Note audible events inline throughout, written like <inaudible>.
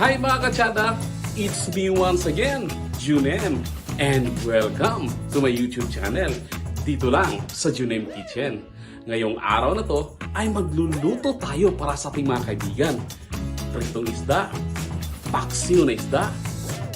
Hi mga katsada! It's me once again, Junem. And welcome to my YouTube channel. Dito lang sa Junem Kitchen. Ngayong araw na to ay magluluto tayo para sa ating mga kaibigan. Pritong isda, paksiw na isda,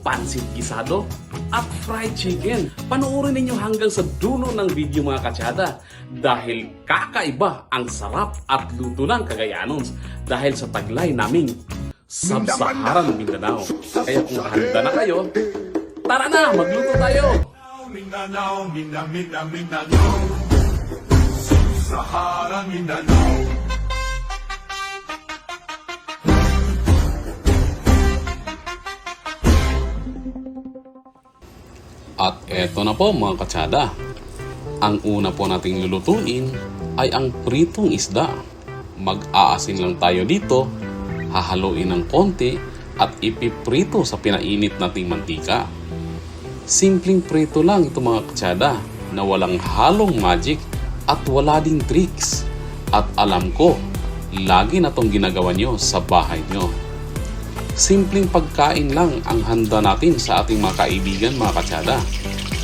pansit gisado, at fried chicken. Panoorin ninyo hanggang sa dulo ng video mga katsada dahil kakaiba ang sarap at luto ng Cagayanons dahil sa taglay naming Sub-Saharan Mindanao. Kaya kung handa na kayo, tara na, magluto tayo! Mindanao, Mindanao, Mindanao, Mindanao. Sahara, Mindanao. At eto na po mga katsada. Ang una po nating lulutuin ay ang pritong isda. Mag-aasin lang tayo dito, hahaluin ng konti at ipiprito sa pinainit nating mantika. Simpleng prito lang ito mga katsada na walang halong magic at wala ding tricks. At alam ko, lagi na tong ginagawa nyo sa bahay nyo. Simpleng pagkain lang ang handa natin sa ating mga kaibigan mga katsada.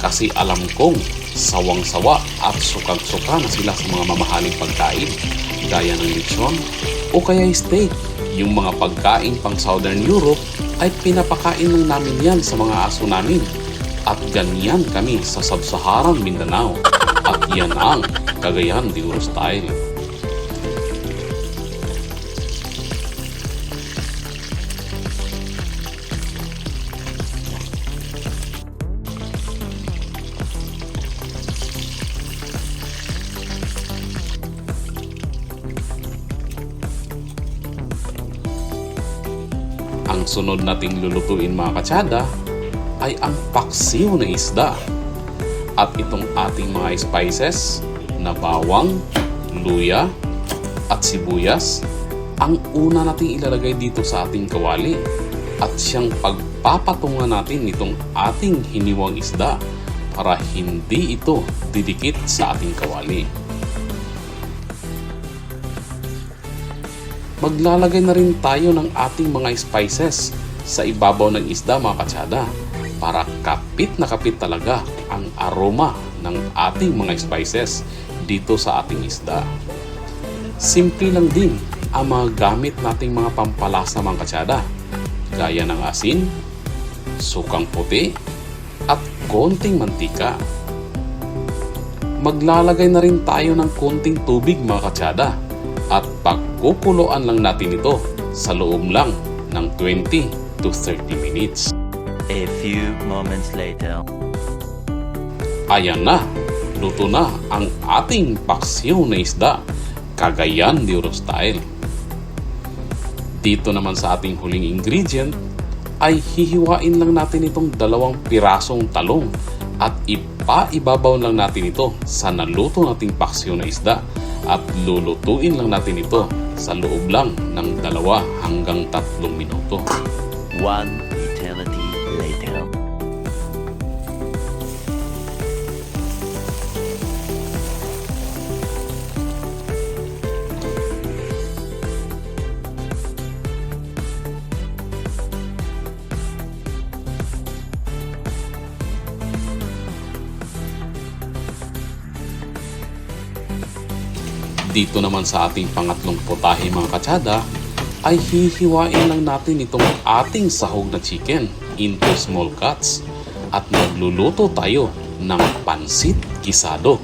Kasi alam kong sawang-sawa at sukag-suka na sila sa mga mamahaling pagkain gaya ng lechon o kaya steak. Yung mga pagkain pang Southern Europe ay pinapakain lang namin yan sa mga aso namin. At ganyan kami sa Sub-Saharan Mindanao. At yan ang Cagayan de Oro style. Ang sunod nating lulutuin mga katsada ay ang paksiw na isda. At itong ating mga spices na bawang, luya, at sibuyas ang una nating ilalagay dito sa ating kawali at siyang pagpapatungan natin nitong ating hiniwang isda para hindi ito didikit sa ating kawali. Maglalagay na rin tayo ng ating mga spices sa ibabaw ng isda mga katsada para kapit na kapit talaga ang aroma ng ating mga spices dito sa ating isda. Simple lang din ang mga gamit nating mga pampalasa mga katsada gaya ng asin, sukang puti, at konting mantika. Maglalagay na rin tayo ng konting tubig mga katsada at pagkukuloan lang natin ito sa loob lang ng 20 to 30 minutes. A few moments later. Ayan na, luto na ang ating paksiw na isda, Cagayan de Oro style. Dito naman sa ating huling ingredient ay hihiwain lang natin itong dalawang pirasong talong at ipaibabaw lang natin ito sa naluto nating paksiw na isda at lulutuin lang natin ito sa loob lang ng dalawa hanggang tatlong minuto. One Dito naman sa ating pangatlong potahe mga katsada ay hihiwain lang natin itong ating sahog na chicken into small cuts at magluluto tayo ng pansit gisado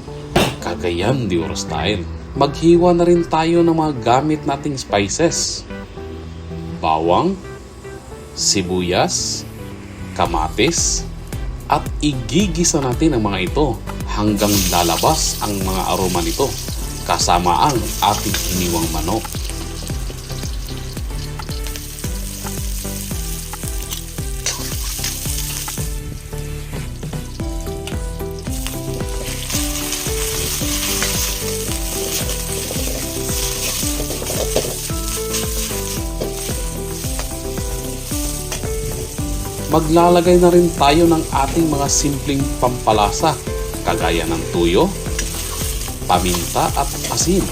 Cagayan de Oro style. Maghiwa na rin tayo ng mga gamit nating spices. Bawang, sibuyas, kamatis, at igigisa natin ang mga ito hanggang lalabas ang mga aroma nito kasama ang ating hiniwang manok. Maglalagay na rin tayo ng ating mga simpleng pampalasa kagaya ng tuyo, paminta at asin.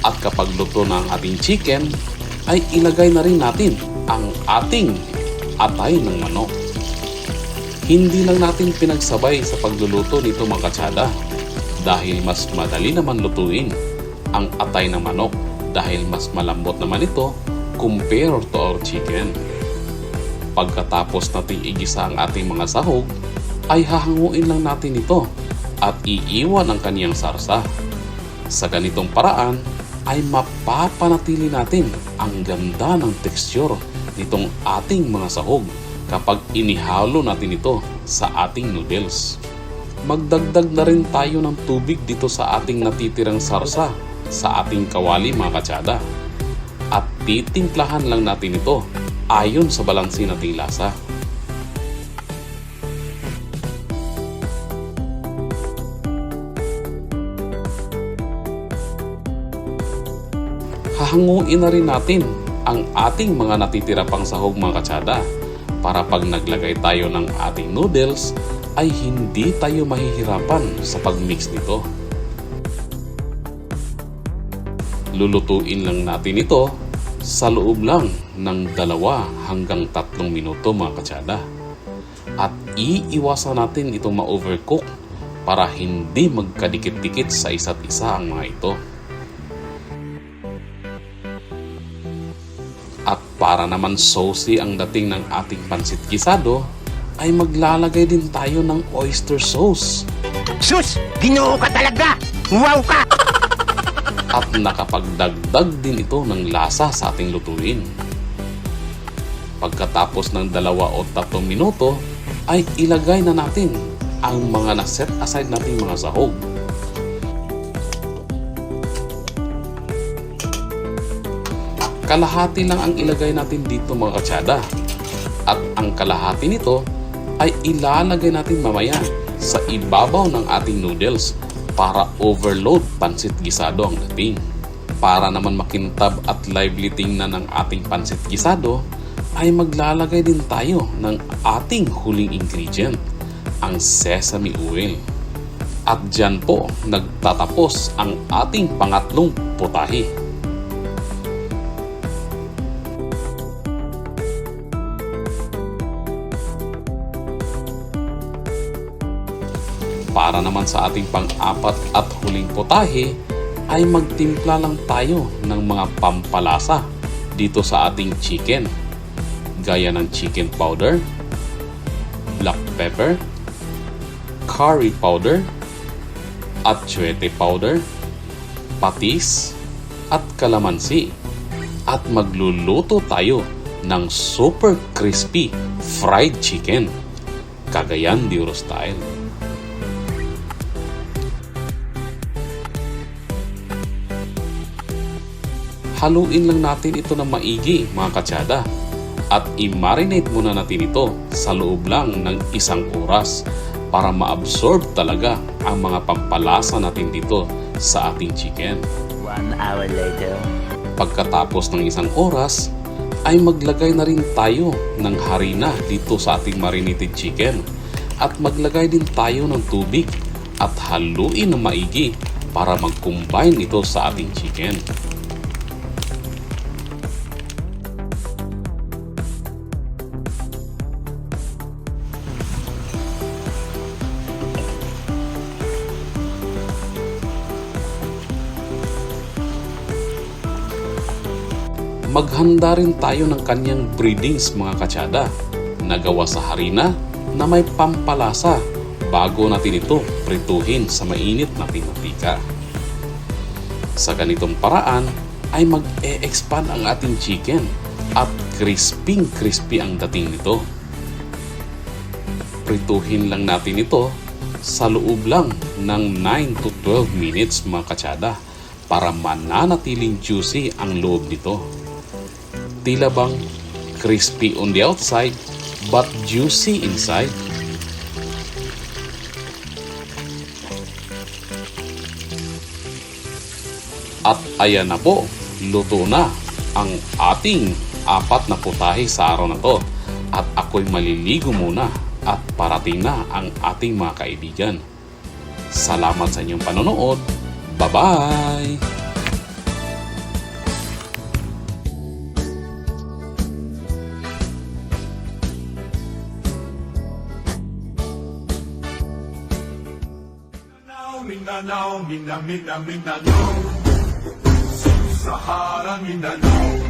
At kapag luto na ang ating chicken, ay ilagay na rin natin ang ating atay ng manok. Hindi lang natin pinagsabay sa pagluluto nito mga katsada dahil mas madali naman lutuin ang atay ng manok dahil mas malambot naman ito compare to our chicken. Pagkatapos nating igisa ang ating mga sahog, ay hahanguin lang natin ito at iiwan ang kaniyang sarsa. Sa ganitong paraan ay mapapanatili natin ang ganda ng teksture nitong ating mga sahog kapag inihalo natin ito sa ating noodles. Magdagdag na rin tayo ng tubig dito sa ating natitirang sarsa sa ating kawali mga katsada. At titimplahan lang natin ito ayon sa balansi nating lasa. Hahanguin na rin natin ang ating mga natitira pang sahog mga katsada para pag naglagay tayo ng ating noodles ay hindi tayo mahihirapan sa pagmix nito. Lulutuin lang natin ito sa loob lang ng dalawa hanggang tatlong minuto mga katsada. At iiwasan natin itong ma-overcook para hindi magkadikit-dikit sa isa't isa ang mga ito. At para naman saucy ang dating ng ating pansit gisado, ay maglalagay din tayo ng oyster sauce. Sus! Ginoo ka talaga! Wow ka! <laughs> at nakapagdagdag din ito ng lasa sa ating lutuin. Pagkatapos ng dalawa o tatlong minuto, ay ilagay na natin ang mga na-set aside nating mga sahog. Kalahati lang ang ilagay natin dito mga katsada. At ang kalahati nito ay ilalagay natin mamaya sa ibabaw ng ating noodles para overload pansit gisado ang dating. Para naman makintab at lively tingnan ng ating pansit gisado, ay maglalagay din tayo ng ating huling ingredient, ang sesame oil. At dyan po nagtatapos ang ating pangatlong putahe. Para naman sa ating pang-apat at huling potahe ay magtimpla lang tayo ng mga pampalasa dito sa ating chicken. Gaya ng chicken powder, black pepper, curry powder, atsuete powder, patis, at kalamansi. At magluluto tayo ng super crispy fried chicken. Cagayan de Oro style. Haluin lang natin ito ng maigi mga katsada at i-marinate muna natin ito sa loob lang ng isang oras para ma-absorb talaga ang mga pampalasa natin dito sa ating chicken. One hour later. Pagkatapos ng isang oras, ay maglagay na rin tayo ng harina dito sa ating marinated chicken at maglagay din tayo ng tubig at haluin ng maigi para mag-combine ito sa ating chicken. Maghanda rin tayo ng kanyang breedings mga katsada na gawa sa harina na may pampalasa bago natin ito prituhin sa mainit na pinatika. Sa ganitong paraan ay mag-e-expand ang ating chicken at crisping crispy ang dating nito. Prituhin lang natin ito sa loob lang ng 9 to 12 minutes mga katsada para mananatiling juicy ang loob nito tila bang crispy on the outside but juicy inside. At ayan na po, luto na ang ating apat na putahe sa araw na to. At ako'y maliligo muna at parating na ang ating mga kaibigan. Salamat sa inyong panonood. Bye-bye! Mindanao, Mina, Mindanao. Sahara, Mindanao.